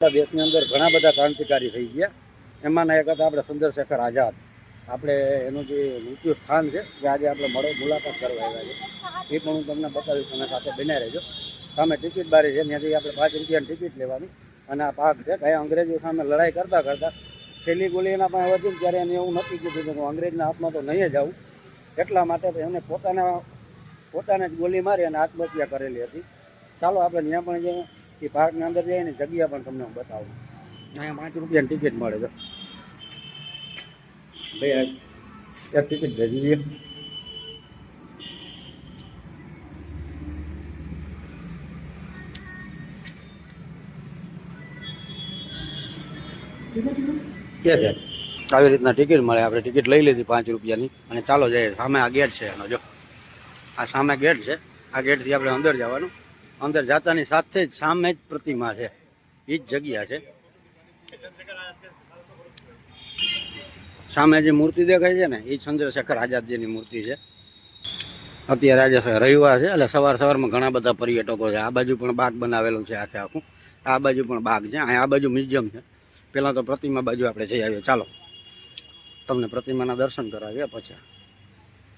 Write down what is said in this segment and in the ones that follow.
દેશની અંદર ઘણા બધા ક્રાંતિકારી થઈ ગયા. એમાંના એક હતા આપણે ચંદ્રશેખર આઝાદ. આપણે એનું જે મૃત્યુ સ્થાન છે જે આજે આપણે મળો, મુલાકાત કરવા આવ્યા છે એ પણ હું તમને બતાવીશ, તમે સાથે બન્યા રહેજો. સામે ટિકિટ બારી છે, ત્યાંથી આપણે પાંચ રૂપિયાની ટિકિટ લેવાની. અને આ પાક છે કયા અંગ્રેજો સામે લડાઈ કરતાં કરતાં છેલ્લી ગોળી એના પાસે વધી ત્યારે એને એવું નક્કી કીધું કે હું અંગ્રેજના હાથમાં તો નહીં જ આવું. એટલા માટે એમને પોતાના, પોતાને જ ગોલી મારી અને આત્મહત્યા કરેલી હતી. ચાલો, આપણે ત્યાં પણ જઈએ. એ પાર્કની અંદર જાય ને જગ્યા પણ તમને હું બતાવું. અહીંયા પાંચ રૂપિયાની ટિકિટ મળે છે. ભાઈ એક ટિકિટ ભેજી દઈએ આવી રીતના ટિકિટ મળે. આપણે ટિકિટ લઈ લીધી પાંચ રૂપિયાની અને ચાલો જઈએ. સામે આ ગેટ છે એનો, જો. આ સામે ગેટ છે. આ ગેટથી આપણે અંદર જવાનું. અંદર જાતાની સાથે જ સામે જ પ્રતિમા છે. એ જ જગ્યા છે. સામે જે મૂર્તિ દેખાય છે ને એ ચંદ્રશેખર આઝાદજીની મૂર્તિ છે. અત્યારે આજે રવિવાર છે, એટલે સવાર સવારમાં ઘણા બધા પર્યટકો છે. આ બાજુ પણ બાગ બનાવેલું છે આખે આખું. આ બાજુ પણ બાગ છે. અહીંયા આ બાજુ મ્યુઝિયમ છે. પહેલાં તો પ્રતિમા બાજુ આપણે જઈ આવીએ. ચાલો. તમને પ્રતિમાના દર્શન કરાવીએ પછી.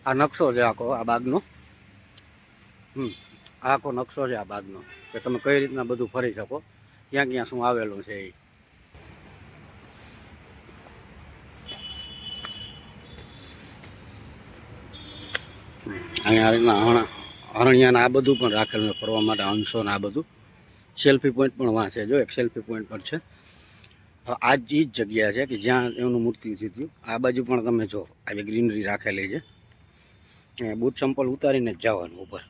આ નકશો છે આખો, આ બાગનો. હમ. આખો નકશો છે આ બાગનો, કે તમે કઈ રીતના બધું ફરી શકો, ક્યાં ક્યાં શું આવેલું છે એ અહીંયા રીતના હણ હરણિયાને આ બધું પણ રાખેલું છે ફરવા માટે હંસો ને આ બધું. સેલ્ફી પોઈન્ટ પણ વાંચે જો એક સેલ્ફી પોઈન્ટ પણ છે. આ જ જ જગ્યા છે કે જ્યાં એમનું મૂર્તિ થયું. આ બાજુ પણ તમે જો આવી ગ્રીનરી રાખેલી છે. બૂટ ચંપલ ઉતારીને જ જવાનું ઉપર.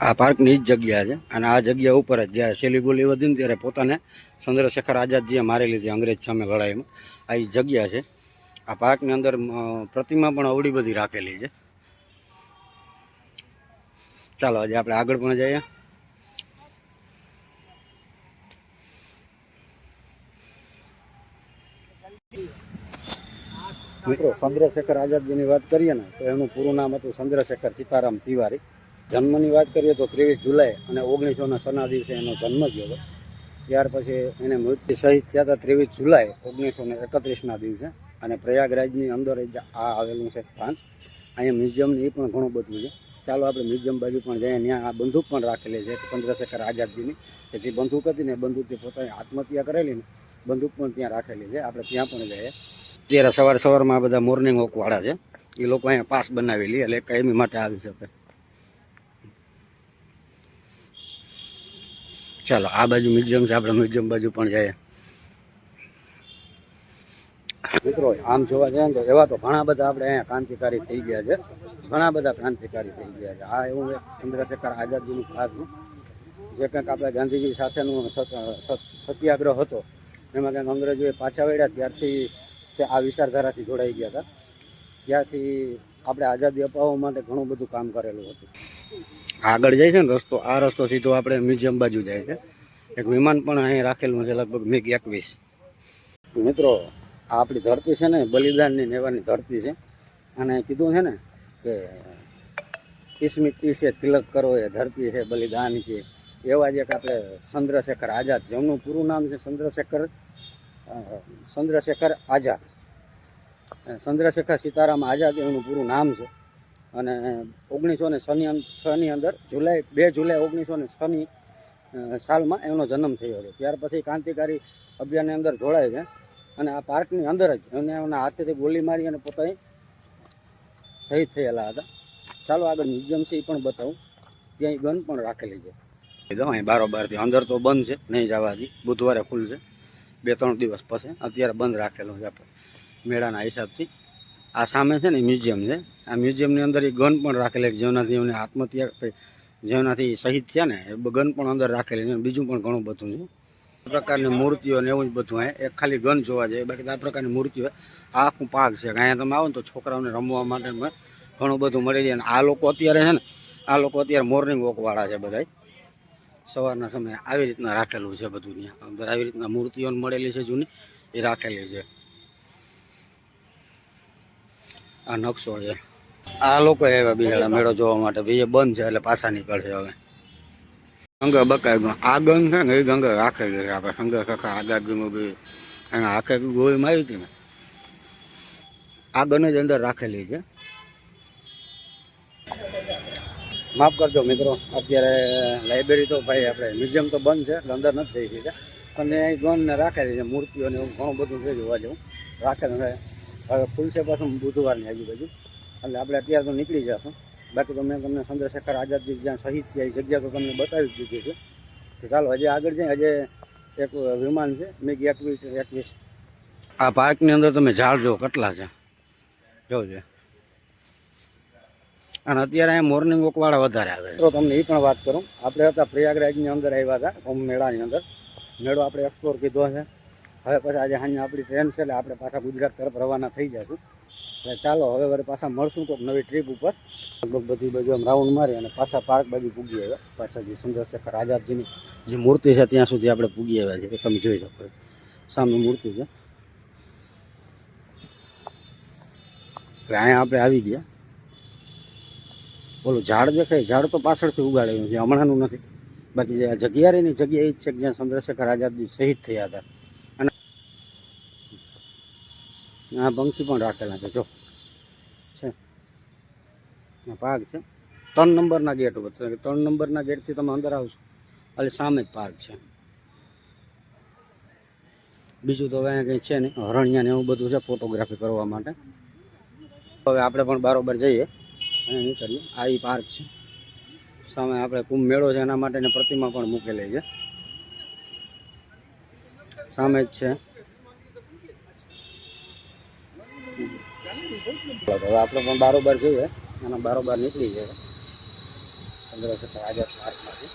આ પાર્કની જ જગ્યા છે. અને આ જગ્યા ઉપર જ જ્યારે શેલી ગોલી વધી ને ત્યારે પોતાને ચંદ્રશેખર આઝાદજીએ મારેલી હતી અંગ્રેજ સામે લડાઈમાં. આ જગ્યા છે. આ પાર્કની અંદર પ્રતિમા પણ અવળી બધી રાખેલી છે. ચાલો, આજે આપણે આગળ પણ જઈએ. મિત્રો, ચંદ્રશેખર આઝાદજીની વાત કરીએ ને, તો એનું પૂરું નામ હતું ચંદ્રશેખર સીતારામ તિવારી. જન્મની વાત કરીએ તો ત્રેવીસ જુલાઈ અને ઓગણીસોના સના દિવસે એનો જન્મ થયો હતો. ત્યાર પછી એને મૃત્યુ શહીદ થયા હતા ત્રેવીસ જુલાઈ ઓગણીસો ને એકત્રીસના દિવસે અને પ્રયાગરાજની અંદર આ આવેલું છે સ્થાન. અહીંયા મ્યુઝિયમની એ પણ ઘણું બધું છે. ચાલો આપણે મ્યુઝિયમ બાજુ પણ જઈએ ત્યાં આ બંદૂક પણ રાખેલી છે ચંદ્રશેખર આઝાદજીની. કે જે બંદૂક હતી ને બંદૂકથી પોતાની આત્મહત્યા કરેલી ને બંદૂક પણ ત્યાં રાખેલી છે. આપણે ત્યાં પણ જઈએ. અત્યારે સવાર સવારમાં બધા મોર્નિંગ વોકવાળા છે. એ લોકો અહીંયા પાસ બનાવેલી એટલે કાયમી માટે આવી શકે. ચાલો, આ બાજુ મ્યુઝિયમ છે, આપણે મ્યુઝિયમ બાજુ પણ જઈએ. મિત્રો, આમ જોવા જઈએ તો એવા તો ઘણા બધા આપણે અહીંયા ક્રાંતિકારી થઈ ગયા છે. ઘણા બધા ક્રાંતિકારી થઈ ગયા છે. આ એવું એક ચંદ્રશેખર આઝાદજીનું ખાસનું જે કંઈક આપણે ગાંધીજી સાથેનું સત- સત- સત્યાગ્રહ હતો. એમાં કંઈક અંગ્રેજોએ પાછા વળ્યા, ત્યારથી તે આ વિચારધારાથી જોડાઈ ગયા હતા. ત્યારથી આપણે આઝાદી અપાવવા માટે ઘણું બધું કામ કરેલું હતું. આગળ જાય છે ને રસ્તો, આ રસ્તો સીધો આપણે મ્યુઝિયમ બાજુ જાય છે. એક વિમાન પણ અહીં રાખેલું છે લગભગ મિગ એકવીસ. મિત્રો, આ આપણી ધરતી છે ને, બલિદાનની નેવાની ધરતી છે. અને કીધું છે ને કે મિટ્ટી છે, તિલક કરો એ ધરતી છે, બલિદાન છે. એવા જ એક આપણે ચંદ્રશેખર આઝાદ જેમનું પૂરું નામ છે ચંદ્રશેખર ચંદ્રશેખર આઝાદ. ચંદ્રશેખર સીતારામ આઝાદ એમનું પૂરું નામ છે. અને ઓગણીસો ને છની છની અંદર જુલાઈ, બે જુલાઈ ઓગણીસો ને છની સાલમાં એમનો જન્મ થયો હતો ત્યાર પછી ક્રાંતિકારી અભિયાનની અંદર જોડાય છે અને આ પાર્કની અંદર જ એને એમના હાથેથી ગોલી મારી અને પોતાની શહીદ થયેલા હતા. ચાલો આગળ મ્યુઝિયમ છે એ પણ બતાવું. ત્યાં ગન પણ રાખેલી છે. અહીં બારોબારથી અંદર તો બંધ છે, નહીં જવાથી બુધવારે ખુલશે. બે ત્રણ દિવસ પછી અત્યારે બંધ રાખેલું છે આપણે. મેળાના હિસાબથી. આ સામે છે ને મ્યુઝિયમ છે. આ મ્યુઝિયમની અંદર એ ગન પણ રાખેલી જેનાથી એમને આત્મહત્યા જેનાથી શહીદ થયા ને, એ ગન પણ અંદર રાખેલી છે, બીજું પણ ઘણું બધું છે. પ્રકારની મૂર્તિઓ ને એવું જ બધું હોય એક ખાલી ગન જોવા જાય બાકી આ પ્રકારની મૂર્તિઓ આખું પાક છે. અહીંયા તમે આવો ને તો છોકરાઓને રમવા માટે ઘણું બધું મળી જાય અને આ લોકો અત્યારે છે ને, આ લોકો અત્યારે મોર્નિંગ વોકવાળા છે બધાય. સવારના સમયે આવી રીતના રાખેલું છે બધું ત્યાં. અંદર આવી રીતના મૂર્તિઓ મળેલી છે જૂની, એ રાખેલી છે. આ નકશો છે. આ લોકો આવ્યા બિચારા મેળો જોવા માટે ભાઈ એ બંધ છે એટલે પાછા નીકળશે હવે. ગંગા બકાય ગયો આ ગંગ છે ને, એ ગંગા રાખે છે આપણે સંગા કાકા આગા ગંગો બી અહીંયા આખે ગોળીમાં આવી હતી ને. આ ગને જ અંદર રાખેલી છે. માફ કરજો મિત્રો, અત્યારે લાઇબ્રેરી તો ભાઈ આપણે મ્યુઝિયમ તો બંધ છે, એટલે અંદર નથી થઈ શકે પણ એ ગણને રાખેલી છે મૂર્તિઓને એવું ઘણું બધું છે જોવા જેવું. રાખેલું છે. ખુલશે પાછું બુધવારની આજુબાજુ. એટલે આપણે અત્યારે તો નીકળી જશું. બાકી તો મેં તમને ચંદ્રશેખર આઝાદજી જ્યાં શહીદ થયા એ જગ્યા તો તમને બતાવી જ દીધી છે. તો ચાલો હજી આગળ જઈએ. હજે એક વિમાન છે મેગ એકવીસ એકવીસ. આ પાર્કની અંદર તમે ઝાડ જો કેટલા છે. જોજો અને અત્યારે અહીંયા મોર્નિંગ વોકવાળા વધારે આવે તો તમને એ પણ વાત કરું. આપણે હતા પ્રયાગરાજની અંદર આવ્યા હતા કુંભ મેળાની અંદર. મેળો આપણે એક્સપ્લોર કીધો છે. હવે પછી આજે સાંજે આપણી ટ્રેન છે એટલે આપણે પાછા ગુજરાત તરફ રવાના થઈ જશું. એટલે ચાલો, હવે વળી પાછા મળશું કોઈક નવી ટ્રીપ ઉપર. લગભગ બધી બાજુ આમ રાઉન્ડ મારી અને પાછા પાર્ક બાજુ પૂગી આવ્યા. પાછા જે ચંદ્રશેખર આઝાદજીની જે મૂર્તિ છે ત્યાં સુધી આપણે પૂગી આવ્યા છે તમે જોઈ શકો. સામે મૂર્તિ છે. એટલે અહીંયા આપણે આવી ગયા. ઓલું ઝાડ દેખાય. ઝાડ તો પાછળથી ઉગાડેલું છે. હમણાંનું નથી. બાકી જે જગ્યા રહી જગ્યા એ જ છે જ્યાં ચંદ્રશેખર આઝાદજી શહીદ થયા હતા અને આ પંખી પણ રાખેલા છે, જો. છે. પાર્ક છે. ત્રણ નંબરના ગેટ ઉપર. ત્રણ નંબરના ગેટથી તમે અંદર આવશો એટલે સામે જ પાર્ક છે. બીજું તો હવે અહીંયા કંઈ છે નહીં. હરણિયા ને એવું બધું છે ફોટોગ્રાફી કરવા માટે. હવે આપણે પણ બારોબર જઈએ. અને નીકળીએ આ એ પાર્ક છે. સામે આપણે કુંભ મેળો છે, એના માટેની પ્રતિમા પણ મૂકેલી છે. સામે જ છે તો હવે આપણે પણ બારોબાર જોઈએ અને બારોબાર નીકળી જાય. ચંદ્રશેખર આઝાદ પાર્કમાંથી.